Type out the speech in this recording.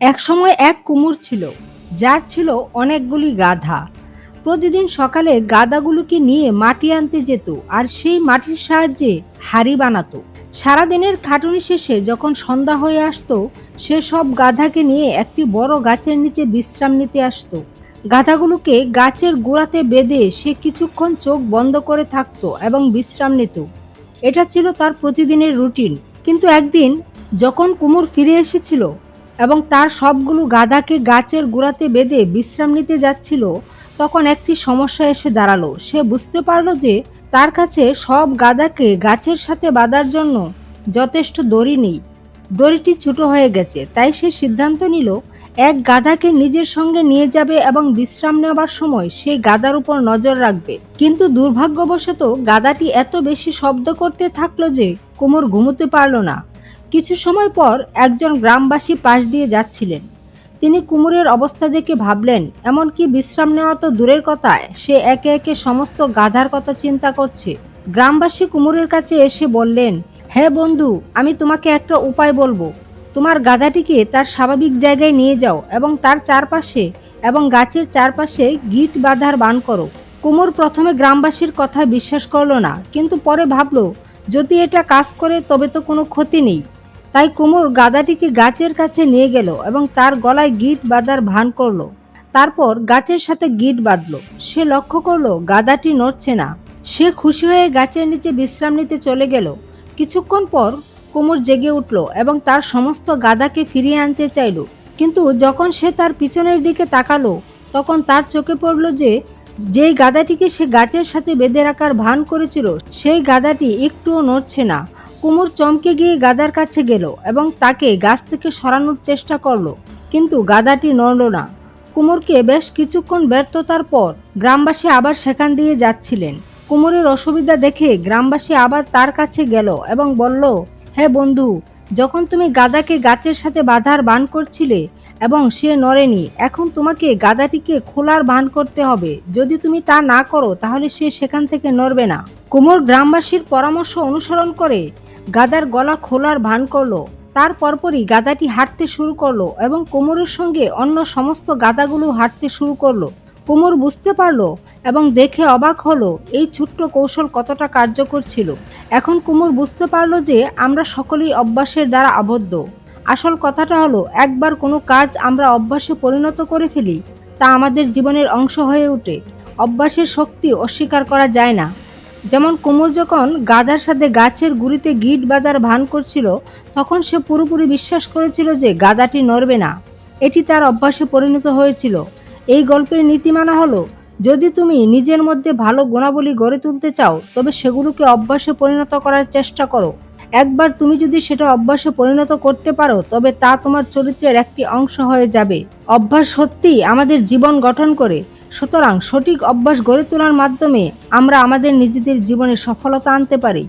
একসময় এক কুমুর ছিল, যার ছিল অনেকগুলি গাধা। প্রতিদিন সকালে গাদাগুলোকে নিয়ে মাটি আনতে যেত আর সেই মাটির সাহায্যে হাড়ি বানাতো। সারাদিনের খাটুনি শেষে যখন সন্ধ্যা হয়ে আসতো, সে সব গাধাকে নিয়ে একটি বড় গাছের নিচে বিশ্রাম নিতে আসতো। গাধাগুলোকে গাছের গোড়াতে বেঁধে সে কিছুক্ষণ চোখ বন্ধ করে থাকতো এবং বিশ্রাম নিত। এটা ছিল তার প্রতিদিনের রুটিন। কিন্তু একদিন যখন কুমুর ফিরে এসেছিল এবং তার সবগুলো গাধাকে গাছের গোড়াতে বেঁধে বিশ্রাম নিতে যাচ্ছিল, তখন একটি সমস্যা এসে দাঁড়াল। সে বুঝতে পারল যে তার কাছে সব গাদাকে গাছের সাথে বাঁধার জন্য যথেষ্ট দড়ি নেই। দড়িটি ছোট হয়ে গেছে, তাই সে সিদ্ধান্ত নিল, এক গাধাকে নিজের সঙ্গে নিয়ে যাবে এবং বিশ্রাম নেওয়ার সময় সেই গাদার উপর নজর রাখবে। কিন্তু দুর্ভাগ্যবশত গাদাটি এত বেশি শব্দ করতে থাকল যে কোমর ঘুমোতে পারল না। কিছু সময় পর একজন গ্রামবাসী পাশ দিয়ে যাচ্ছিলেন। তিনি কুমুরের অবস্থা দেখে ভাবলেন, এমনকি বিশ্রাম নেওয়া তো দূরের কথা সে একে একে সমস্ত গাধার কথা চিন্তা করছে। গ্রামবাসী কুমুরের কাছে এসে বললেন হ্যাঁ বন্ধু, আমি তোমাকে একটা উপায় বলব। তোমার গাধাটিকে তার স্বাভাবিক জায়গায় নিয়ে যাও এবং তার চারপাশে এবং গাছের চারপাশে গিট বাঁধার বান করো। কুমুর প্রথমে গ্রামবাসীর কথা বিশ্বাস করল না, কিন্তু পরে ভাবলো, যদি এটা কাজ করে, তবে তো কোনো ক্ষতি নেই। তাই কুমুর গাদাটিকে গাছের কাছে নিয়ে গেল এবং তার গলায় গিট বাঁধার ভান করল। তারপর গাছের সাথে গিট বাঁধলো। সে লক্ষ্য করল গাদাটি নড়ছে না। সে খুশি হয়ে গাছের নিচে বিশ্রাম নিতে চলে গেল। কিছুক্ষণ পর কুমুর জেগে উঠল এবং তার সমস্ত গাদাকে ফিরিয়ে আনতে চাইল। কিন্তু যখন সে তার পিছনের দিকে তাকালো, তখন তার চোখে পড়ল যে, যেই গাদাটিকে সে গাছের সাথে বেঁধে রাখার ভান করেছিল, সেই গাদাটি একটুও নড়ছে না। কুমুর চমকে গিয়ে গাদার কাছে গেল এবং তাকে গাছ থেকে সরানোর চেষ্টা করল। কিন্তু গাদাটি নড়ল না। কুমুরকে বেশ কিছুক্ষণ ব্যর্থতার পর গ্রামবাসী আবার সেখান দিয়ে যাচ্ছিলেন। কুমুরের অসুবিধা দেখে গ্রামবাসী আবার তার কাছে গেল এবং বলল হ্যাঁ বন্ধু, যখন তুমি গাদাকে গাছের সাথে বাঁধার বান করছিলে এবং সে নড়েনি, এখন তোমাকে গাদাটিকে খোলার বান করতে হবে। যদি তুমি তা না করো, তাহলে সে সেখান থেকে নড়বে না। কুমোর গ্রামবাসীর পরামর্শ অনুসরণ করে গাদার গলা খোলার ভান করল। তার পরপরই গাদাটি হাঁটতে শুরু করল এবং কোমরের সঙ্গে অন্য সমস্ত গাদাগুলো হাঁটতে শুরু করল। কোমর বুঝতে পারল এবং দেখে অবাক হলো এই ছোট্ট কৌশল কতটা কার্যকর ছিল। এখন কোমর বুঝতে পারল যে আমরা সকলেই অভ্যাসের দ্বারা আবদ্ধ। আসল কথাটা হলো, একবার কোনো কাজ আমরা অভ্যাসে পরিণত করে ফেলি, তা আমাদের জীবনের অংশ হয়ে ওঠে। অভ্যাসের শক্তি অস্বীকার করা যায় না। যেমন কুমুর যখন গাদার সাথে গাছের গুড়িতে গিট বাঁধার ভান করছিল, তখন সে পুরোপুরি বিশ্বাস করেছিল যে গাদাটি নড়বে না। এটি তার অভ্যাসে পরিণত হয়েছিল। এই গল্পের নীতিমানা হলো, যদি তুমি নিজের মধ্যে ভালো গুণাবলী গড়ে তুলতে চাও, তবে সেগুলোকে অভ্যাসে পরিণত করার চেষ্টা করো। একবার তুমি যদি সেটা অভ্যাসে পরিণত করতে পারো, তবে তা তোমার চরিত্রের একটি অংশ হয়ে যাবে। অভ্যাস সত্যিই আমাদের জীবন গঠন করে। সুতরাং সঠিক অভ্যাস গড়ে তোলার মাধ্যমে আমরা আমাদের নিজেদের জীবনে সফলতা আনতে পারি।